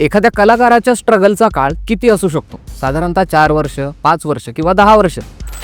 एखाद्या कलाकाराच्या स्ट्रगलचा काळ किती असू शकतो? साधारणतः चार वर्ष पाच वर्ष किंवा दहा वर्ष.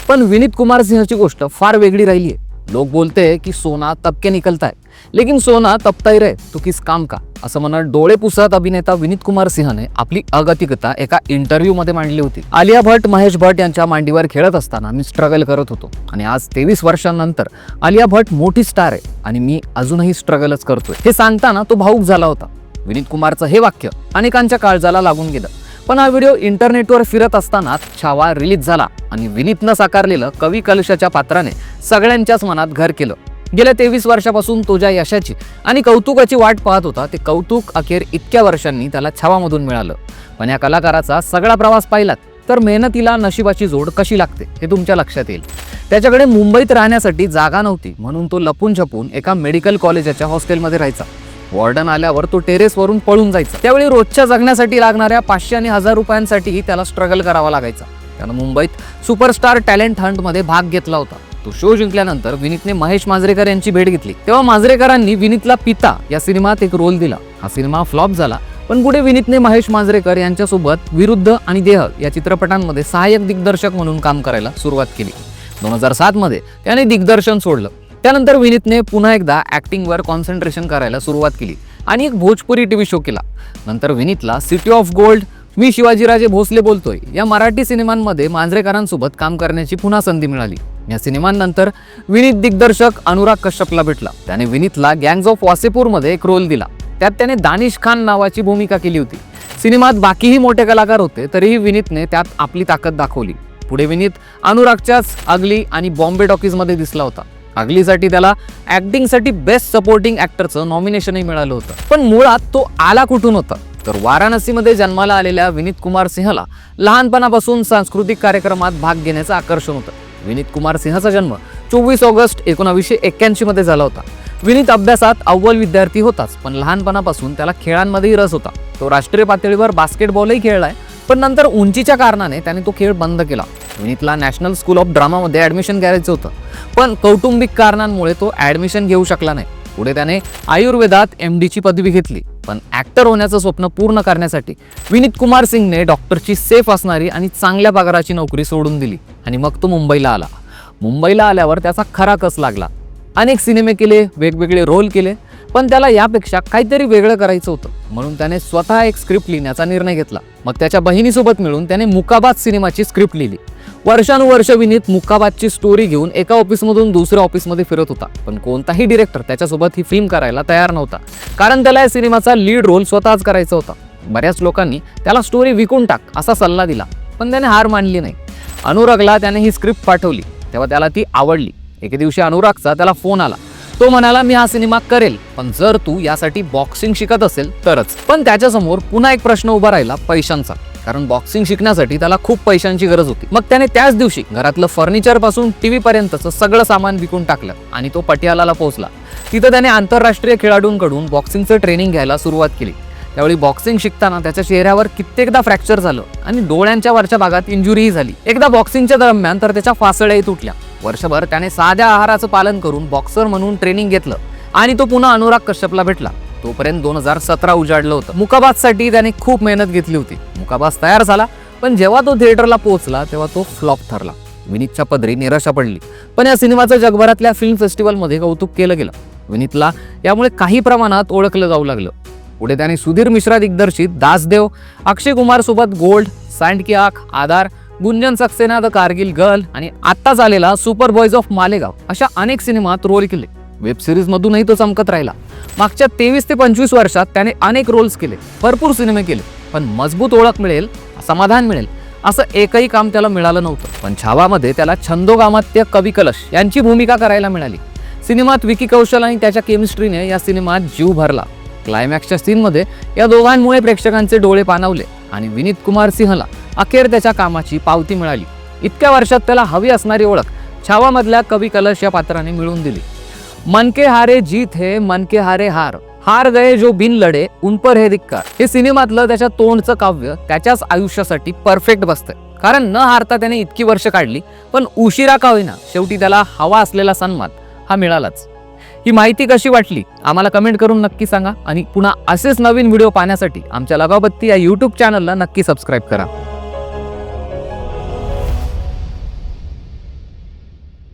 पण विनीत कुमार सिंहची गोष्ट फार वेगळी राहिली आहे लोक बोलते की सोना तपके निकलताय. लेकिन सोना तपताही रे रहे किस काम का? असं म्हणत डोळे पुसत अभिनेता विनीत कुमार सिंहने आपली अगतिकता एका इंटरव्ह्यू मध्ये मांडली होती. आलिया भट महेश भट यांच्या मांडीवर खेळत असताना मी स्ट्रगल करत होतो. आणि आज तेवीस वर्षांनंतर आलिया भट मोठी स्टार आहे. आणि मी अजूनही स्ट्रगलच करतोय. हे सांगताना तो भाऊक झाला होता. विनीत कुमारचं हे वाक्य अनेकांच्या काळजाला लागून गेलं. पण हा व्हिडिओ इंटरनेटवर फिरत असताना छावा रिलीज झाला आणि विनीतनं साकारलेलं कवी कलशाच्या पात्राने सगळ्यांच्याच मनात घर केलं. गेल्या तेवीस वर्षापासून तो ज्या यशाची आणि कौतुकाची वाट पाहत होता ते कौतुक अखेर इतक्या वर्षांनी त्याला छावामधून मिळालं. पण या कलाकाराचा सगळा प्रवास पाहिलात तर मेहनतीला नशिबाची जोड कशी लागते हे तुमच्या लक्षात येईल. त्याच्याकडे मुंबईत राहण्यासाठी जागा नव्हती म्हणून तो लपून छपून एका मेडिकल कॉलेजाच्या हॉस्टेलमध्ये राहायचा. वॉर्डन आल्यावर तो टेरेसवरून पळून जायचा. त्यावेळी रोजच्या जगण्यासाठी लागणाऱ्या पाचशे आणि हजार रुपयांसाठीही त्याला स्ट्रगल करावा लागायचा. त्यानं मुंबईत सुपरस्टार टॅलेंट हंटमध्ये भाग घेतला होता. तो शो जिंकल्यानंतर विनीतने महेश मांजरेकर यांची भेट घेतली. तेव्हा मांजरेकरांनी विनीतला पिता या सिनेमात एक रोल दिला. हा सिनेमा फ्लॉप झाला पण पुढे विनीतने महेश मांजरेकर यांच्यासोबत विरुद्ध आणि देह या चित्रपटांमध्ये सहाय्यक दिग्दर्शक म्हणून काम करायला सुरुवात केली. दोन हजार सातमध्ये त्याने दिग्दर्शन सोडलं. त्यानंतर विनीतने पुन्हा एकदा ॲक्टिंगवर कॉन्सन्ट्रेशन करायला सुरुवात केली आणि एक भोजपुरी टी व्ही शो केला. नंतर विनीतला सिटी ऑफ गोल्ड मी शिवाजीराजे भोसले बोलतोय या मराठी सिनेमांमध्ये मांजरेकरांसोबत काम करण्याची पुन्हा संधी मिळाली. या सिनेमांनंतर विनीत दिग्दर्शक अनुराग कश्यपला भेटला. त्याने विनीतला गँग्ज ऑफ वासेपूरमध्ये एक रोल दिला. त्यात त्याने दानिश खान नावाची भूमिका केली होती. सिनेमात बाकीही मोठे कलाकार होते तरीही विनीतने त्यात आपली ताकद दाखवली. पुढे विनीत अनुरागच्याच अगली आणि बॉम्बे टॉकीजमध्ये दिसला होता. अगलीसाठी त्याला ॲक्टिंगसाठी बेस्ट सपोर्टिंग ॲक्टरचं नॉमिनेशनही मिळालं होतं. पण मुळात तो आला कुठून होता? तर वाराणसीमध्ये जन्माला आलेल्या विनीत कुमार सिंहला लहानपणापासून सांस्कृतिक कार्यक्रमात भाग घेण्याचं आकर्षण होतं. विनीत कुमार सिंहचा जन्म चोवीस ऑगस्ट एकोणावीसशे एक्क्याऐंशीमध्ये झाला होता. विनीत अभ्यासात अव्वल विद्यार्थी होताच पण लहानपणापासून त्याला खेळांमध्येही रस होता. तो राष्ट्रीय पातळीवर बास्केटबॉलही खेळलाय पण नंतर उंचीच्या कारणाने त्याने तो खेळ बंद केला. विनीतला नॅशनल स्कूल ऑफ ड्रामामध्ये ॲडमिशन घ्यायचं होतं. पण कौटुंबिक कारणांमुळे तो ॲडमिशन घेऊ शकला नाही. पुढे त्याने आयुर्वेदात एम डीची पदवी घेतली. पण ॲक्टर होण्याचं स्वप्न पूर्ण करण्यासाठी विनीत कुमार सिंगने डॉक्टरची सेफ असणारी आणि चांगल्या पगाराची नोकरी सोडून दिली. आणि मग तो मुंबईला आला. मुंबईला आल्यावर त्याचा खरा कस लागला? अनेक सिनेमे केले वेगवेगळे रोल केले. पण त्याला यापेक्षा काहीतरी वेगळं करायचं होतं. म्हणून त्याने स्वतः एक स्क्रिप्ट लिहिण्याचा निर्णय घेतला. मग त्याच्या बहिणीसोबत मिळून त्याने मुकाबाद सिनेमाची स्क्रिप्ट लिहिली. वर्षानुवर्ष विनीत मुकाबादची स्टोरी घेऊन एका ऑफिसमधून दुसऱ्या ऑफिसमध्ये फिरत होता. पण कोणताही डिरेक्टर त्याच्यासोबत ही फिल्म करायला तयार नव्हता. कारण त्याला या सिनेमाचा लीड रोल स्वतःच करायचा होता. बऱ्याच लोकांनी त्याला स्टोरी विकून टाक असा सल्ला दिला. पण त्याने हार मानली नाही. अनुरागला त्याने ही स्क्रिप्ट पाठवली. तेव्हा त्याला ती आवडली. एके दिवशी अनुरागचा त्याला फोन आला. तो म्हणाला मी हा सिनेमा करेल पण जर तू यासाठी बॉक्सिंग शिकत असेल तरच. पण त्याच्यासमोर पुन्हा एक प्रश्न उभा राहिला पैशांचा. कारण बॉक्सिंग शिकण्यासाठी त्याला खूप पैशांची गरज होती. मग त्याने त्याच दिवशी घरातलं फर्निचरपासून टीव्ही पर्यंतचं सगळं सामान विकून टाकलं आणि तो पटियालाला पोहोचला. तिथं त्याने आंतरराष्ट्रीय खेळाडूंकडून बॉक्सिंगचं ट्रेनिंग घ्यायला सुरुवात केली. त्यावेळी बॉक्सिंग शिकताना त्याच्या चेहऱ्यावर कित्येकदा फ्रॅक्चर झालं आणि डोळ्यांच्या वरच्या भागात इंजुरीही झाली. एकदा बॉक्सिंगच्या दरम्यान तर त्याच्या फासळ्याही तुटल्या. वर्षभर त्याने साध्या आहाराचं पालन करून बॉक्सर म्हणून ट्रेनिंग घेतलं आणि तो पुन्हा अनुराग कश्यपला भेटला. तोपर्यंत दोन हजार सतरा उजाडलं होतं. मुकाबाजसाठी त्याने खूप मेहनत घेतली होती. मुकाबाज तयार झाला पण जेव्हा तो थिएटरला पोहोचला तेव्हा तो फ्लॉप ठरला. विनीतच्या पदरी निराशा पडली. पण या सिनेमाचं जगभरातल्या फिल्म फेस्टिवलमध्ये कौतुक केलं गेलं. विनीतला यामुळे काही प्रमाणात ओळखलं जाऊ लागलं. पुढे त्याने सुधीर मिश्रा दिग्दर्शित दासदेव अक्षय कुमार सोबत गोल्ड सँड की आख आधार गुंजन सक्सेना द कारगिल गर्ल आणि आत्ताच आलेला सुपर बॉयज ऑफ मालेगाव अशा अनेक सिनेमात रोल केले. वेब सिरीज मधूनही तो चमकत राहिला. मागच्या तेवीस ते पंचवीस वर्षात त्याने अनेक रोल्स केले. भरपूर सिनेमे केले. पण मजबूत ओळख मिळेल समाधान मिळेल असं एकही काम त्याला मिळालं नव्हतं. पण छावामध्ये त्याला छंदोगामात्य कवी कलश यांची भूमिका करायला मिळाली. सिनेमात विकी कौशल आणि त्याच्या केमिस्ट्रीने या सिनेमात जीव भरला. क्लायमॅक्सच्या सीनमध्ये या दोघांमुळे प्रेक्षकांचे डोळे पाणावले आणि विनीत कुमार सिंहला अखेर त्याच्या कामाची पावती मिळाली. इतक्या वर्षात त्याला हवी असणारी ओळख छावामधल्या कवी कलश या पात्राने मिळवून दिली. मनके हारे जीत हे मनके हारे हार. हार गए जो बिन लढे उनपर हे धिक्कार. हे सिनेमातलं त्याच्या तोंडचं काव्य त्याच्याच आयुष्यासाठी परफेक्ट बसतंय. कारण न हारता त्याने इतकी वर्ष काढली पण उशिरा का होईना शेवटी त्याला हवा असलेला सन्मान हा मिळालाच. ही माहिती कशी वाटली आम्हाला कमेंट करून नक्की सांगा आणि पुन्हा असेच नवीन व्हिडिओ पाहण्यासाठी आमच्या लगावबत्ती या यूट्यूब चॅनलला नक्की सबस्क्राईब करा.